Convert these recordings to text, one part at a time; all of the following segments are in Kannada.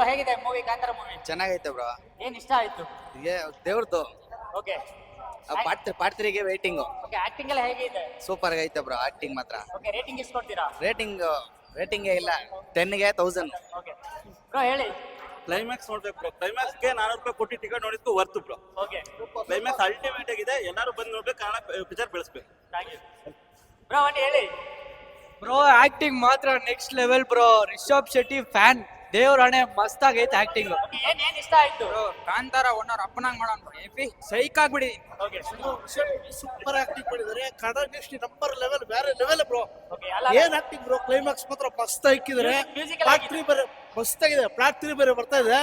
ಬ್ರೋ ಹೇಗಿದೆ ಮೂವಿ ಕಾಂತಾರ ಮೂವಿ ಚೆನ್ನಾಗೈತೆ ಬ್ರೋ ಏನ್ ಇಷ್ಟ ಆಯ್ತು? ಏ ದೇವ್ರದ್ದು okay part part waiting waiting okay acting ಎಲ್ಲ ಹೇಗಿದೆ? ಸೂಪರ್ ಆಗೈತೆ ಬ್ರೋ ಆಕ್ಟಿಂಗ್ ಮಾತ್ರ. ಓಕೆ ರೇಟಿಂಗ್ ಎಷ್ಟು ಕೊಡ್ತೀರಾ? ರೇಟಿಂಗ್ ರೇಟಿಂಗ್ ಇಲ್ಲ. ಟೆನ್ಗೆ ತೌಸಂಡ್ ಓಕೆ ಬ್ರೋ ಹೇಳಿ. ಕ್ಲೈಮ್ಯಾಕ್ಸ್ ನೋಡ್ಬೇಕು ಬ್ರೋ ಕ್ಲೈಮ್ಯಾಕ್ಸ್ಗೆ ನಾನೂರು ರೂಪಾಯಿ ಕೊಟ್ಟು ticket ನೋಡಿದ್ಕು worth bro okay climax ultimate ಆಗಿದೆ. ಎಲ್ಲರೂ ಬಂದು ನೋಡ್ಬೇಕು ಕನ್ನಡ ಪಿಚರ್ ಬೆಳೆಸ್ಬೇಕು. ಥ್ಯಾಂಕ್ ಯು ಬ್ರೋ ಒಂದು ಹೇಳಿ. ಬ್ರೋ ಆಕ್ಟಿಂಗ್ ಮಾತ್ರ next level bro Rishab Shetty fan ದೇವ್ರ ಹಣೆ ಮಸ್ತ್ ಆಗೈತೆ ಆಕ್ಟಿಂಗ್ ಏನ್ ಏನ್ ಇಷ್ಟ ಆಯ್ತು? ಕಾಂತಾರ ಒನ್ ಅಪ್ಪನ ಅಪ್ಪನಂಗ್ ಮಾಡೋಣ ಎಪಿ ಸೈಕ್ ಆಗ್ಬಿಡಿ. ಓಕೆ ಸೂಪರ್ ಆಕ್ಟಿಂಗ್ ಮಾಡಿದ್ದಾರೆ. ಕನ್ನಡ ಇಂಡಸ್ಟ್ರಿ ನಂಬರ್ ಲೆವೆಲ್ ಬೇರೆ ಲೆವೆಲ್ ಬ್ರೋ. ಓಕೆ ಅಲ್ಲ ಏನ್ ಆಕ್ಟಿಂಗ್ ಬ್ರೋ? ಕ್ಲೈಮ್ಯಾಕ್ಸ್ ಮಾತ್ರ ಮಸ್ತ್ ಇಕ್ಕಿದಾರೆ ಮ್ಯೂಸಿಕ್. ತ್ರೀ ಬೇರೆ ಮಸ್ತ್ ಆಗಿದೆ. ಪ್ಲಾಟ್ ತ್ರೀ ಬೇರೆ ಬರ್ತಾ ಇದೆ.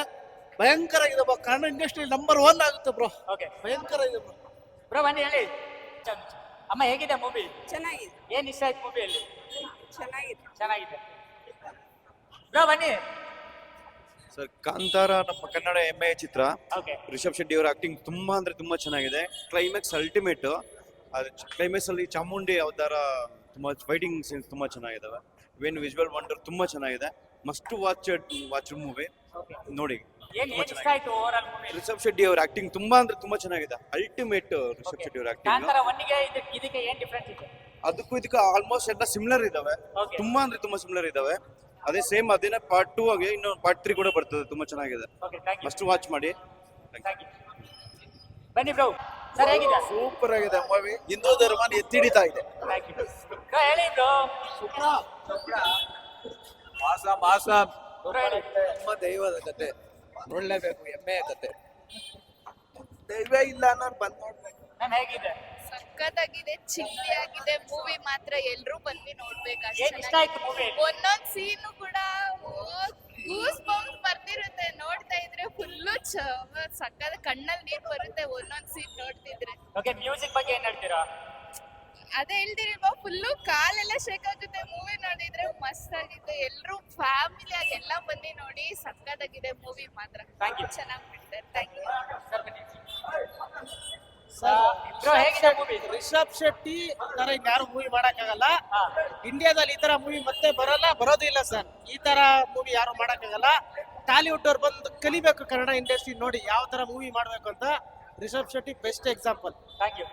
ಭಯಂಕರ ಆಗಿದೆ bro. Kannada industry number one ಆಗುತ್ತೆ ಬ್ರೋ. ಓಕೆ ಭಯಂಕರ ಇದೆ ಬ್ರೋ. ಬ್ರೋ ಬನ್ನಿ ಹೇಳಿ. ಅಮ್ಮ ಹೇಗಿದೆ ಮೂವಿ ಚೆನ್ನಾಗಿದೆ. ಏನ್ ಇಷ್ಟ ಆಯ್ತು ಮೂವಿಯಲ್ಲಿ ಚೆನ್ನಾಗಿದೆ. ಚೆನ್ನಾಗಿದೆ. ಬ್ರೋ ಬನ್ನಿ. ಸರ್ ಕಾಂತಾರ ನಮ್ಮ ಕನ್ನಡ ಹೆಮ್ಮೆಯ ಚಿತ್ರ. ಓಕೆ ರಿಷಬ್ ಶೆಟ್ಟಿ ಅವರ ಆಕ್ಟಿಂಗ್ ತುಂಬಾ ಅಂದ್ರೆ ತುಂಬಾ ಚೆನ್ನಾಗಿದೆ. ಕ್ಲೈಮ್ಯಾಕ್ಸ್ ಅಲ್ಟಿಮೇಟ್ ಕ್ಲೈಮ್ಯಾಕ್ಸ್ ಅಲ್ಲಿ ಚಾಮುಂಡಿ ಅವತಾರ ತುಂಬಾ ಫೈಟಿಂಗ್ ಸೀನ್ಸ್ ತುಂಬಾ ಚೆನ್ನಾಗಿದಾವೆ. ವೆನ್ ವಿಜುವಲ್ ವಂಡರ್ ತುಂಬಾ ಚೆನ್ನಾಗಿದೆ. ಮಸ್ಟ್ ವಾಚ್ ವಾಚ್ ಮೂವಿ ನೋಡಿ. ಏನ್ ಏನ್ ಇಷ್ಟ ಆಯ್ತು overall movie Rishab Shetty ಅವರ ಆಕ್ಟಿಂಗ್ ತುಂಬಾ ಅಂದ್ರೆ ತುಂಬಾ ಚೆನ್ನಾಗಿದೆ. ಅಲ್ಟಿಮೇಟ್ ರಿಷಬ್ ಶೆಟ್ಟಿ ಅವರ ಆಕ್ಟಿಂಗ್ ಕಾಂತಾರ ಒನ್ನಿಗೆ ಇದಕ್ಕೆ ಇದಕ್ಕೆ ಏನ್ ಡಿಫ್ರೆನ್ಸ್ ಇದೆ? ಅದಕ್ಕೂ ಇದಕ್ಕೂ ಆಲ್ಮೋಸ್ಟ್ ಎಲ್ಲ ಸಿಮಿಲರ್ ಇದಾವೆ. Okay. ತುಂಬಾ ಅಂದ್ರೆ ತುಂಬಾ ಸಿಮಿಲರ್ ಇದಾವೆ. ಅದೇ ಸೇಮ್ ಅದೇನೇ ಪಾರ್ಟ್ ಟೂ ಆಗಿ ಇನ್ನು ಪಾರ್ಟ್ ತ್ರೀ ಕೂಡ ಬರ್ತದೆ ತುಂಬಾ ಚೆನ್ನಾಗಿದೆ. First thank you must watch ಮಾಡಿ. ಥ್ಯಾಂಕ್ ಯು ಬನ್ನಿ ಬ್ರೋ ಸರ್ ಹೇಗಿದೆ ಸೂಪರ್ ಆಗಿದೆ ಮೂವಿ ಹಿಂದೂ ಧರ್ಮ ಎತ್ತಿಡಿತಾ ಇದೆ. ಥ್ಯಾಂಕ್ ಯು ಬ್ರೋ ಹೇಳಿ ಬ್ರೋ ಮಾಸ ಮಾಸ. ತುಂಬ ನಮ್ಮ ದೈವದ ಕತೆ. ನೋಡ್ಲೇಬೇಕು ಹೆಮ್ಮೆಯ ಕತೆ. ದೈವ ಇಲ್ಲ ಅನ್ನೋರು ಬಂದ್ ನೋಡ್ಬೇಕು ನಾನು ಹೇಗಿದೆ? ಸಖತ್ತಾಗಿದೆ ಚಿಲ್ಲಿ ಆಗಿದೆ ಮೂವಿ ಮಾತ್ರ ಎಲ್ರೂ ಬಂದು ನೋಡ್ಬೇಕು ಏನ್ ಇಷ್ಟ ಮೂವಿ ಒಂದೊಂದ್ ಸೀನು ಕೂಡ ಗೂಸ್ ಬಂಪ್ ಬರ್ತಿರುತ್ತೆ. ನೋಡ್ತಾ ಇದ್ರೆ ಫುಲ್ಲು ಸಕ್ಕದ ಕಣ್ಣಲ್ಲಿ ನೀರ್ ಬರುತ್ತೆ ಒಂದೊಂದ್ ಸೀನ್ ನೋಡ್ತಿದ್ರೆ. ಓಕೆ ಮ್ಯೂಸಿಕ್ ಬಗ್ಗೆ ಏನ್ ಹೇಳ್ತೀರಾ? ಅದೇ ಹೇಳ್ತಿರಿಲ್ವಾ ಫುಲ್ಲು ಕಾಲೆಲ್ಲ ಶೇಕ್ ಆಗುತ್ತೆ ಮೂವಿ ನೋಡಿದ್ರೆ ಮಸ್ತ್ ಆಗಿದೆ ಎಲ್ರು ಫ್ಯಾಮಿಲಿ ಆಗಿ ಎಲ್ಲ ಬಂದು ನೋಡಿ ಸಕ್ಕದಾಗಿದೆ ಮೂವಿ ಮಾತ್ರ. ಚೆನ್ನಾಗಿ ಬಿಡ್ತಾರೆ. ಥ್ಯಾಂಕ್ ಯು ರಿಷಬ್ ಶೆಟ್ಟಿ ತರ ಯಾರು ಮೂವಿ ಮಾಡಕ್ಕಾಗಲ್ಲ ಇಂಡಿಯಾದಲ್ಲಿ ಈ ತರ ಮೂವಿ ಮತ್ತೆ ಬರಲ್ಲ ಬರೋದಿಲ್ಲ ಸರ್ ಈ ತರ ಮೂವಿ ಯಾರು ಮಾಡಕ್ಕಾಗಲ್ಲ ಟಾಲಿವುಡ್ ಅವ್ರು ಬಂದು ಕಲಿಬೇಕು ಕನ್ನಡ ಇಂಡಸ್ಟ್ರಿ ನೋಡಿ ಯಾವ ತರ ಮೂವಿ ಮಾಡ್ಬೇಕು ಅಂತ Rishab Shetty best example thank you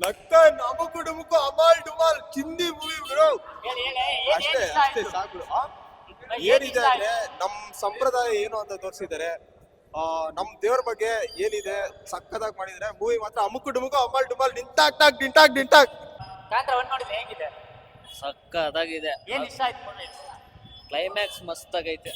ನಕ್ಕ ನಮ್ಮ ಕುಟುಂಬಕ್ಕೂ ಅಮಾಲ್ ಡುಮಾಲ್ ಚಿಂದಿ ಮೂವಿ ಬ್ರೋ ಅಷ್ಟೇ ಅಷ್ಟೇ ಸಾಕು ಏನಿದೆ ಅಂದ್ರೆ ನಮ್ ಸಂಪ್ರದಾಯ ಏನು ಅಂತ ತೋರಿಸಿದ್ದಾರೆ ನಮ್ ದೇವ್ರ ಬಗ್ಗೆ ಏನಿದೆ ಸಕ್ಕದಾಗಿ ಮಾಡಿದ್ರೆ ಮೂವಿ ಮಾತ್ರ ಅಮುಕು ಡುಮುಕು ಅಮ್ಮಲ್ ಡುಮಲ್ ನಿಂತಾಕ್ ಟಾಕ್ ಡಿಂಟಾಕ್ ಡಿಂಟಾಕ್. ಕಾಂತಾರ ಒನ್ ನೋಡಿದ್ರೆ ಹೇಗಿದೆ? ಸಕ್ಕತ್ತಾಗಿದೆ ಏನ್ ಇಷ್ಟ ಆಯ್ತು ಕ್ಲೈಮ್ಯಾಕ್ಸ್ ಮಸ್ತ್ ಆಗೈತೆ